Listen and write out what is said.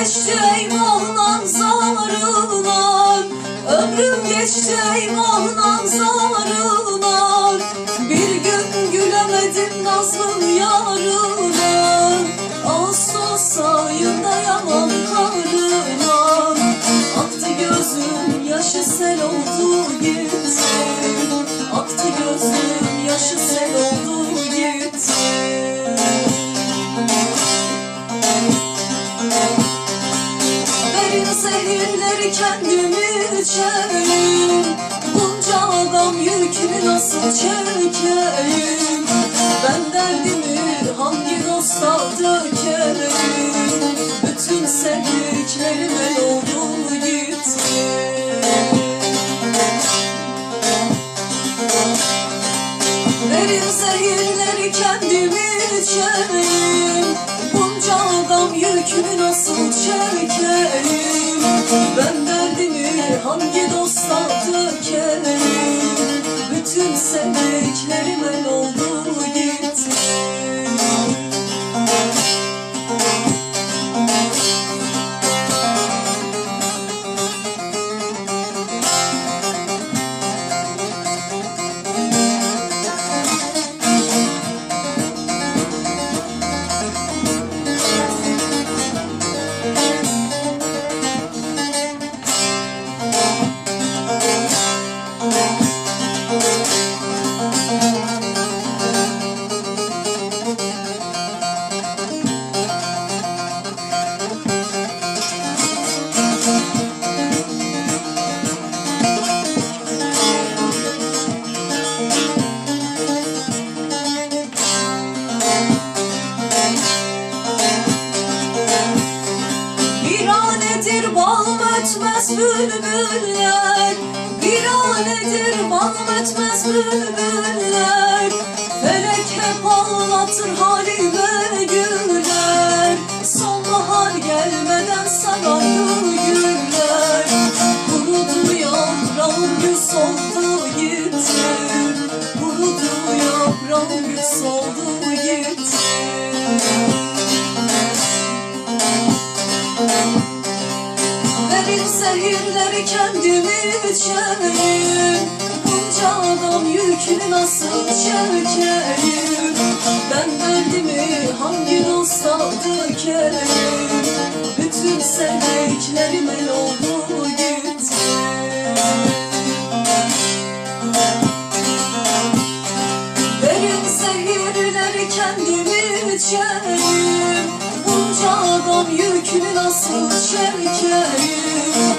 geçti eyvahlan zarılar. Ömrüm geçti eyvahlan zarılar. Bir gün gülemedim nazlı yarına. Ağustos ayında yaman karına Aktı gözüm yaşı sel oldu gitti Aktı gözüm yaşı sel oldu Verin zehirleri kendimi içeyim Bunca adam yükünü nasıl çekeyim? Ben derdimi hangi dosta dökeyim Bütün sevdiklerim el oldu gitti Verin zehirleri kendimi içeyim Bunca adam yükünü nasıl çekeyim Ben derdimi hangi dosta dökeyim Bütün sevdiklerim balım ötmez bülbüller Viranedir balım ötmez bülbüller. Felek hep ağlatır halime güller. Sonbahar gelmeden sarardı güller. Kurudu yaprağım gül soldu gitti. Kurudu yaprağım gül soldu gitti Verin zehirleri kendimi içeyim Bunca adam yükünü nasıl çekeyim? Ben derdimi hangi dosta dökeyim zehirleri kendimi içeyim Bunca adam yükünü nasıl çekeyim